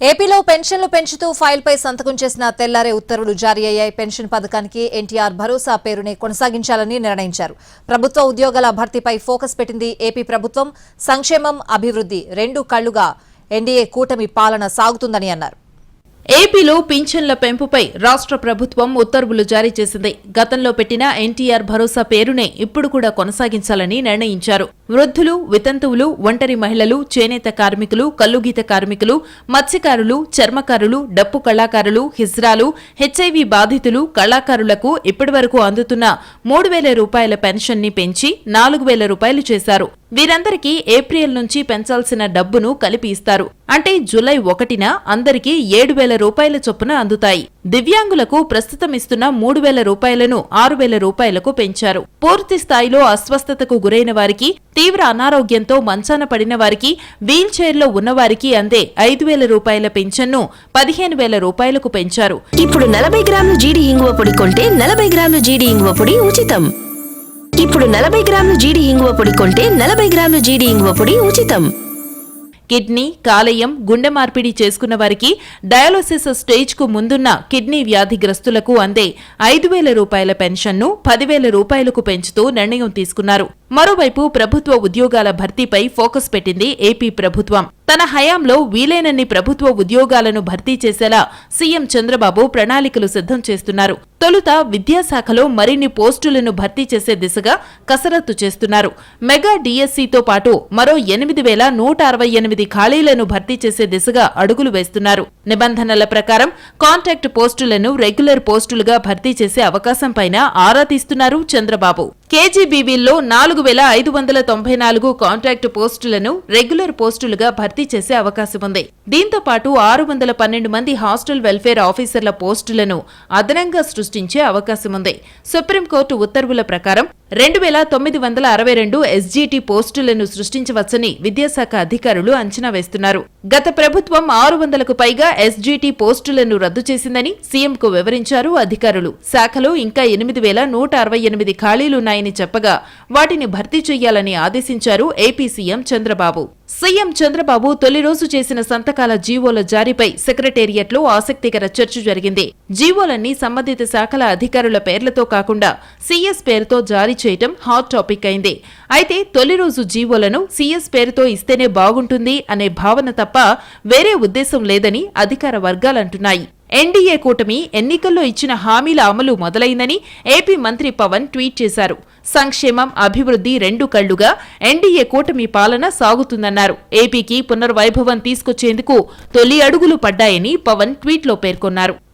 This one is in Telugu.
ఏపీలో పెన్షన్లు పెంచుతూ ఫైల్పై సంతకం చేసిన తెల్లారే ఉత్తర్వులు జారీ అయ్యాయి. పెన్షన్ పథకానికి ఎన్టీఆర్ భరోసా పేరునే కొనసాగించాలని నిర్ణయించారు. ప్రభుత్వ ఉద్యోగాల భర్తీపై ఫోకస్ పెట్టింది ఏపీ ప్రభుత్వం. సంక్షేమం అభివృద్ధి రెండు కళ్ళుగా ఎన్డీఏ కూటమి పాలన సాగుతుందని అన్నారు. ఏపీలో పింఛన్ల పెంపుపై రాష్ట్ర ప్రభుత్వం ఉత్తర్వులు జారీ చేసింది. గతంలో పెట్టిన ఎన్టీఆర్ భరోసా పేరునే ఇప్పుడు కూడా కొనసాగించాలని నిర్ణయించారు. వృద్ధులు వితంతువులు ఒంటరి మహిళలు చేనేత కార్మికులు కల్లుగీత కార్మికులు మత్స్యకారులు చర్మకారులు డప్పు కళాకారులు హిజ్రాలు హెచ్ఐవి బాధితులు కళాకారులకు ఇప్పటివరకు అందుతున్న మూడు వేల రూపాయల పెన్షన్ని పెంచి నాలుగు వేల రూపాయలు చేశారు. వీరందరికీ ఏప్రిల్ నుంచి పెంచాల్సిన డబ్బును కలిపి ఇస్తారు. అంటే జూలై ఒకటిన అందరికీ ఏడు వేల రూపాయల చొప్పున అందుతాయి. దివ్యాంగులకు ప్రస్తుతం ఇస్తున్న మూడు వేల రూపాయలను ఆరు వేల రూపాయలకు పెంచారు. పూర్తి స్థాయిలో అస్వస్థతకు గురైన వారికి తీవ్ర అనారోగ్యంతో మంచాన పడిన వారికి వీల్ చైర్లో ఉన్నవారికి అందే ఐదు వేల రూపాయల పెన్షన్ను పదిహేను వేల రూపాయలకు పెంచారు. ఇప్పుడు నలభై గ్రాముల జీడి ఇంగువ పొడి కొంటే నలభై గ్రాముల జీడి ఇంగువ పొడి ఉచితం. ఇప్పుడు నలభై గ్రాముల జీడి ఇంగువ పొడి కొంటే నలభై గ్రాముల జీడి ఇంగువ పొడి ఉచితం. కిడ్నీ కాలేయం గుండె మార్పిడి చేసుకున్న వారికి డయాలసిస్ స్టేజ్కు ముందున్న కిడ్నీ వ్యాధిగ్రస్తులకు అందే ఐదు వేల రూపాయల పెన్షన్ను పదివేల రూపాయలకు పెంచుతూ నిర్ణయం తీసుకున్నారు. మరోవైపు ప్రభుత్వ ఉద్యోగాల భర్తీపై ఫోకస్ పెట్టింది ఏపీ ప్రభుత్వం. తన హయాంలో వీలైనన్ని ప్రభుత్వ ఉద్యోగాలను భర్తీ చేసేలా సీఎం చంద్రబాబు ప్రణాళికలు సిద్ధం చేస్తున్నారు. తొలుత విద్యాశాఖలో మరిన్ని పోస్టులను భర్తీ చేసే దిశగా కసరత్తు చేస్తున్నారు. మెగా డిఎస్సితో పాటు మరో ఎనిమిది వేల నూట అరవై ఎనిమిది ఖాళీలను భర్తీ చేసే దిశగా అడుగులు వేస్తున్నారు. నిబంధనల ప్రకారం కాంట్రాక్ట్ పోస్టులను రెగ్యులర్ పోస్టులుగా భర్తీ చేసే అవకాశం పైన ఆరా తీస్తున్నారు చంద్రబాబు. కేజీబీవీల్లో నాలుగు వేల ఐదు వందల తొంభై నాలుగు కాంట్రాక్టు పోస్టులను రెగ్యులర్ పోస్టులుగా భర్తీ చేసే అవకాశం ఉంది. దీంతో పాటు ఆరు వందల పన్నెండు మంది హాస్టల్ వెల్ఫేర్ ఆఫీసర్ల పోస్టులను అదనంగా సృష్టించే అవకాశం ఉంది. సుప్రీంకోర్టు ఉత్తర్వుల ప్రకారం రెండు వేల తొమ్మిది వందల అరవై రెండు ఎస్జీటీ పోస్టులను సృష్టించవచ్చని విద్యాశాఖ అధికారులు అంచనా వేస్తున్నారు. గత ప్రభుత్వం ఆరు వందలకు పైగా ఎస్జీటీ పోస్టులను రద్దు చేసిందని సీఎంకు వివరించారు అధికారులు. శాఖలో ఇంకా ఎనిమిది వేల నూట అరవై ఎనిమిది ఖాళీలున్నాయని చెప్పగా వాటిని భర్తీ చేయాలని ఆదేశించారు AP CM Chandrababu. CM Chandrababu తొలి రోజు చేసిన సంతకాల జీవోల జారీపై సెక్రటేరియట్లో ఆసక్తికర చర్చ జరిగింది. జీవోలన్నీ సంబంధిత శాఖల అధికారుల పేర్లతో కాకుండా సీఎస్ పేరుతో జారీ చేయటం హాట్ టాపిక్ అయింది. అయితే తొలి రోజు జీవోలను సీఎస్ పేరుతో ఇస్తేనే బాగుంటుంది అనే భావన తప్ప వేరే ఉద్దేశం లేదని అధికార వర్గాలంటున్నాయి ఎన్డీఏ కూటమి ఎన్నికల్లో ఇచ్చిన హామీల అమలు మొదలైందని ఏపీ మంత్రి పవన్ ట్వీట్ చేశారు. సంక్షేమం అభివృద్ధి రెండు కళ్ళుగా ఎన్డీఏ కూటమి పాలన సాగుతుందన్నారు. ఏపీకి పునర్వైభవం తీసుకొచ్చేందుకు తొలి అడుగులు పడ్డాయని పవన్ ట్వీట్లో పేర్కొన్నారు.